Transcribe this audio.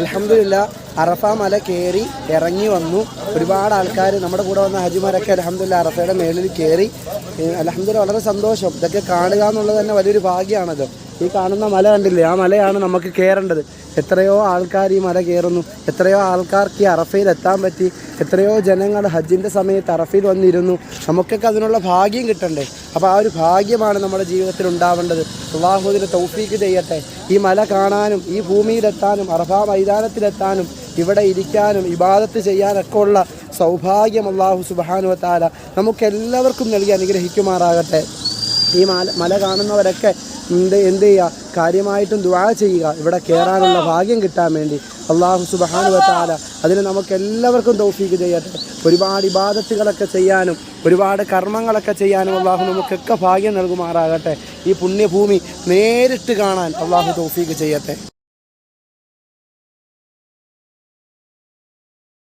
അലഹമില്ല അറഫ മല കയറി ഇറങ്ങി വന്നു. ഒരുപാട് ആൾക്കാർ നമ്മുടെ കൂടെ വന്ന ഹജിമാരൊക്കെ അലഹമില്ല അറഫയുടെ മേളിൽ കയറി അലഹമില്ല വളരെ സന്തോഷം. ഇതൊക്കെ കാണുക എന്നുള്ളത് തന്നെ വലിയൊരു ഭാഗ്യമാണല്ലോ ഈ കാണുന്ന മല കണ്ടില്ലേ? ആ മലയാണ് നമുക്ക് കയറേണ്ടത് എത്രയോ ആൾക്കാർ ഈ മല കയറുന്നു എത്രയോ ആൾക്കാർക്ക് ഈ അറഫയിൽ എത്താൻ പറ്റി. എത്രയോ ജനങ്ങൾ ഹജ്ജിന്റെ സമയത്ത് അറഫയിൽ വന്നിരുന്നു. നമുക്കൊക്കെ അതിനുള്ള ഭാഗ്യം കിട്ടണ്ടേ? അപ്പോൾ ആ ഒരു ഭാഗ്യമാണ് നമ്മുടെ ജീവിതത്തിൽ ഉണ്ടാവേണ്ടത്. അള്ളാഹുദിനെ തൗഫീക്ക് ചെയ്യട്ടെ. ഈ മല കാണാനും ഈ ഭൂമിയിലെത്താനും അറഫ മൈതാനത്തിലെത്താനും ഇവിടെ ഇരിക്കാനും ഇബാദത്ത് ചെയ്യാനൊക്കെ ഉള്ള സൗഭാഗ്യം അള്ളാഹു സുബാനുവത്താല താല നമുക്കെല്ലാവർക്കും നൽകി അനുഗ്രഹിക്കുമാറാകട്ടെ. ഈ മല മല കാണുന്നവരൊക്കെ എന്ത് എന്ത് ചെയ്യുക? കാര്യമായിട്ടും ദുആ ചെയ്യുക. ഇവിടെ കയറാനുള്ള ഭാഗ്യം കിട്ടാൻ വേണ്ടി. അള്ളാഹു സുബാനു താല അതിന് നമുക്ക് എല്ലാവർക്കും തൗഫീക്ക് ചെയ്യട്ടെ. ഒരുപാട് ഇബാദത്തുകളൊക്കെ ചെയ്യാനും ഒരുപാട് കർമ്മങ്ങളൊക്കെ ചെയ്യാനും അള്ളാഹു നമുക്കൊക്കെ ഭാഗ്യം നൽകുമാറാകട്ടെ. ഈ പുണ്യഭൂമി നേരിട്ട് കാണാൻ അള്ളാഹു തൗഫീക്ക് ചെയ്യട്ടെ.